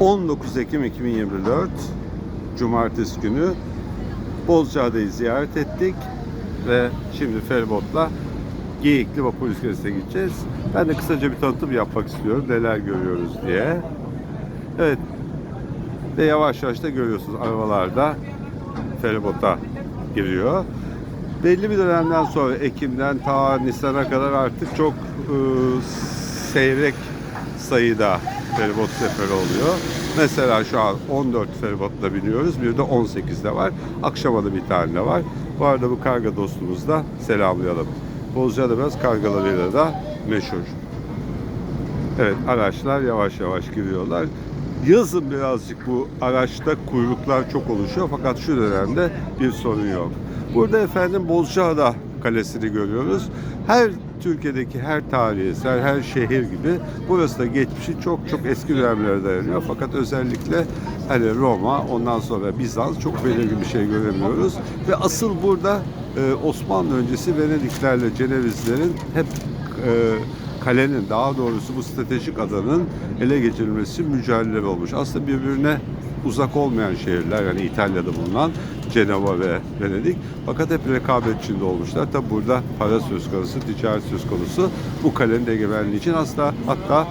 19 Ekim 2024 Cumartesi günü Bozcaada'yı ziyaret ettik ve şimdi feribotla Geyikli Vapur İskelesi'ne gideceğiz. Ben de kısaca bir tanıtım yapmak istiyorum. Neler görüyoruz diye. Evet. Ve yavaş yavaş da görüyorsunuz arabalarda feribota giriyor. Belli bir dönemden sonra Ekim'den ta Nisan'a kadar artık çok e, seyrek sayıda feribot seferi oluyor. Mesela şu an 14 feribotla biniyoruz. Bir de 18'de var. Akşama da bir tane de var. Bu arada bu karga dostumuzu da selamlayalım. Bozcaada biraz kargalarıyla da meşhur. Evet araçlar yavaş yavaş giriyorlar. Yazın birazcık bu araçta kuyruklar çok oluşuyor fakat şu dönemde bir sorun yok. Burada efendim Bozcaada Kalesi'ni görüyoruz. Her Türkiye'deki her tarihi her şehir gibi burası da geçmişi çok çok eski dönemlere dayanıyor. Fakat özellikle hani Roma, ondan sonra Bizans çok belirgin bir şey göremiyoruz. Ve asıl burada e, Osmanlı öncesi Venediklerle Cenevizlerin hep e, kalenin daha doğrusu bu stratejik adanın ele geçirilmesi mücadele olmuş. Aslında birbirine uzak olmayan şehirler yani İtalya'da bulunan Cenova ve Venedik fakat hep rekabet içinde olmuşlar. Tabi burada para söz konusu, ticaret söz konusu bu kalenin egemenliği için aslında hatta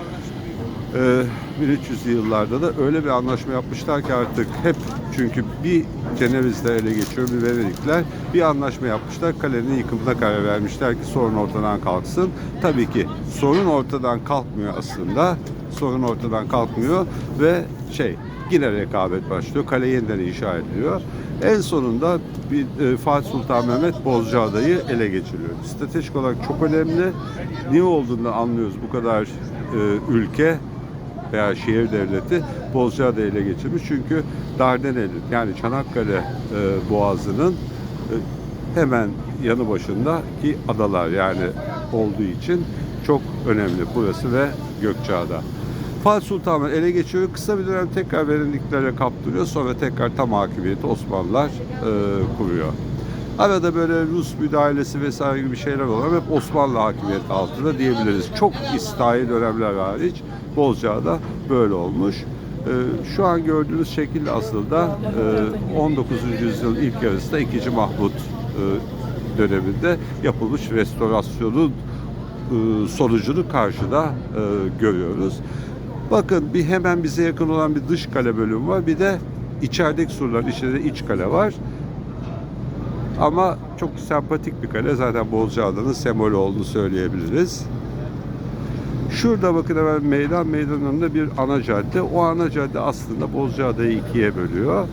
1300'lü yıllarda da öyle bir anlaşma yapmışlar ki artık hep çünkü bir Cenevizler ele geçiyor bir Venedikler bir anlaşma yapmışlar kalenin yıkımına karar vermişler ki sorun ortadan kalksın. Tabii ki sorun ortadan kalkmıyor aslında sorun ortadan kalkmıyor ve şey yine rekabet başlıyor. Kale yeniden inşa ediliyor. En sonunda bir e, Fatih Sultan Mehmet Bozcaada'yı ele geçiriyor. Stratejik olarak çok önemli. Niye olduğunu anlıyoruz bu kadar e, ülke veya şehir devleti Bozcaada ele geçirmiş. Çünkü Dardaneli yani Çanakkale e, Boğazı'nın e, hemen yanı başındaki adalar yani olduğu için çok önemli burası ve Gökçeada. Fatih Sultan Mehmet ele geçiyor. Kısa bir dönem tekrar Venediklere kaptırıyor. Sonra tekrar tam hakimiyeti Osmanlılar e, kuruyor. Arada böyle Rus müdahalesi vesaire gibi şeyler ama Hep Osmanlı hakimiyeti altında diyebiliriz. Çok istihi dönemler hariç Bozcaada böyle olmuş. E, şu an gördüğünüz şekil aslında e, 19. yüzyılın ilk yarısında 2. Mahmut e, döneminde yapılmış restorasyonun e, sonucunu karşıda e, görüyoruz. Bakın bir hemen bize yakın olan bir dış kale bölümü var. Bir de içerideki surların içinde iç kale var. Ama çok sempatik bir kale. Zaten Bozcaada'nın sembolü olduğunu söyleyebiliriz. Şurada bakın hemen meydan meydanında bir ana cadde. O ana cadde aslında Bozcaada'yı ikiye bölüyor.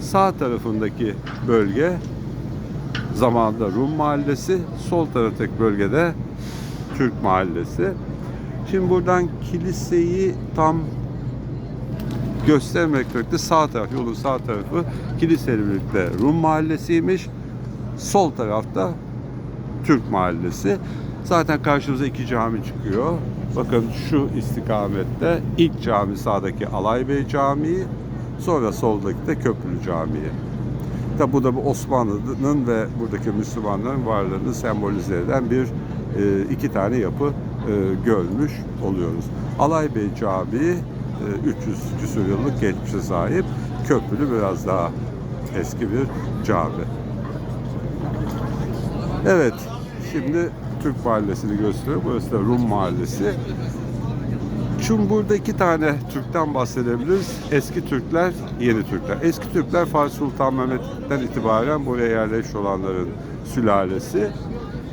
Sağ tarafındaki bölge zamanında Rum mahallesi, sol taraftaki bölgede Türk mahallesi. Şimdi buradan kiliseyi tam göstermekle birlikte sağ taraf, yolun sağ tarafı kiliseyle birlikte Rum mahallesiymiş. Sol tarafta Türk mahallesi. Zaten karşımıza iki cami çıkıyor. Bakın şu istikamette ilk cami sağdaki Alaybey Camii, sonra soldaki de Köprülü Camii. Tabi bu da bu Osmanlı'nın ve buradaki Müslümanların varlığını sembolize eden bir e, iki tane yapı e, görmüş oluyoruz. Alaybey Camii e, 300 küsur yıllık geçmişe sahip. Köprülü biraz daha eski bir cami. Evet, şimdi Türk Mahallesi'ni gösteriyor. Burası da Rum Mahallesi. Şimdi burada iki tane Türk'ten bahsedebiliriz. Eski Türkler, yeni Türkler. Eski Türkler Fatih Sultan Mehmet'ten itibaren buraya yerleşmiş olanların sülalesi.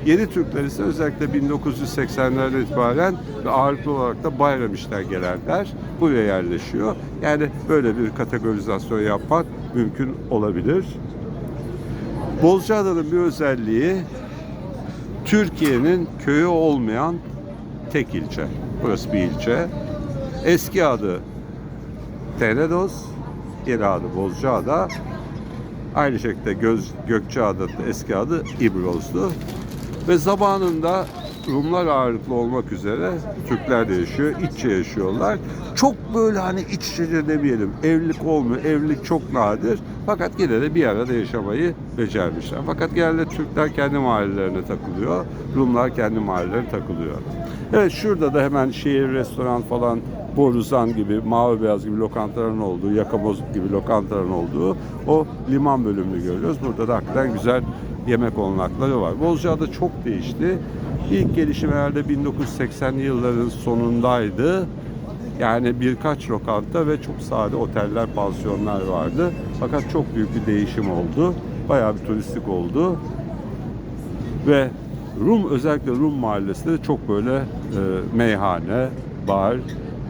Yeni Türkler ise özellikle 1980'lerden itibaren ve ağırlıklı olarak da Bayramiş'ten gelenler buraya yerleşiyor. Yani böyle bir kategorizasyon yapmak mümkün olabilir. Bozcaada'nın bir özelliği Türkiye'nin köyü olmayan tek ilçe. Burası bir ilçe. Eski adı Tenedos, yeni adı Bozcaada. Aynı şekilde Göz, Gökçeada eski adı İbroz'du. Ve zamanında Rumlar ağırlıklı olmak üzere Türkler de yaşıyor, iççe yaşıyorlar. Çok böyle hani iç içe de demeyelim, evlilik olmuyor, evlilik çok nadir. Fakat yine de bir arada yaşamayı becermişler. Fakat genelde Türkler kendi mahallelerine takılıyor, Rumlar kendi mahallelerine takılıyor. Evet şurada da hemen şehir restoran falan Borusan gibi, Mavi Beyaz gibi lokantaların olduğu, Yakamoz gibi lokantaların olduğu o liman bölümünü görüyoruz. Burada da hakikaten güzel yemek olanakları var. Bozcaada çok değişti. İlk gelişim herhalde 1980'li yılların sonundaydı. Yani birkaç lokanta ve çok sade oteller, pansiyonlar vardı. Fakat çok büyük bir değişim oldu. Bayağı bir turistik oldu. Ve Rum özellikle Rum mahallesinde de çok böyle e, meyhane, bar,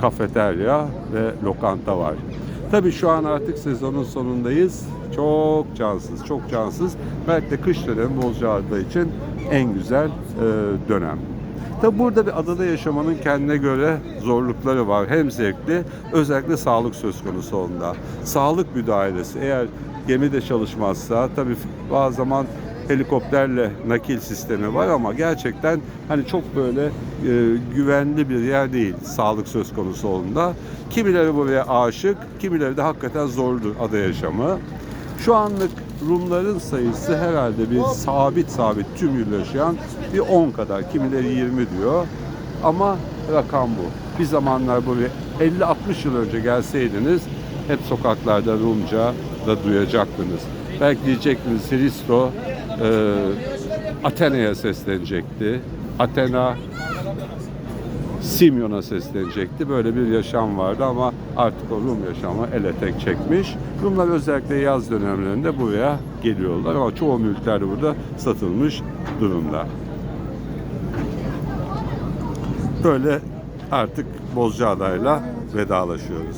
kafeterya ve lokanta var. Tabii şu an artık sezonun sonundayız. Çok cansız, çok cansız. Belki de kış dönemi Bozcaada için en güzel e, dönem. Tabi burada bir adada yaşamanın kendine göre zorlukları var. Hem zevkli, özellikle sağlık söz konusu onda. Sağlık müdahalesi eğer gemide çalışmazsa tabii bazı zaman helikopterle nakil sistemi var ama gerçekten hani çok böyle e, güvenli bir yer değil sağlık söz konusu olduğunda. Kimileri buraya aşık, kimileri de hakikaten zordur ada yaşamı. Şu anlık Rumların sayısı herhalde bir sabit sabit tüm yıl yaşayan bir 10 kadar. Kimileri 20 diyor. Ama rakam bu. Bir zamanlar buraya 50-60 yıl önce gelseydiniz hep sokaklarda Rumca da duyacaktınız. Belki diyecektiniz Hristo e, Athena'ya seslenecekti. Athena Simyon'a seslenecekti. Böyle bir yaşam vardı ama artık o Rum yaşamı ele tek çekmiş. Rumlar özellikle yaz dönemlerinde buraya geliyorlar ama çoğu mülkler burada satılmış durumda. Böyle artık Bozcaada'yla vedalaşıyoruz.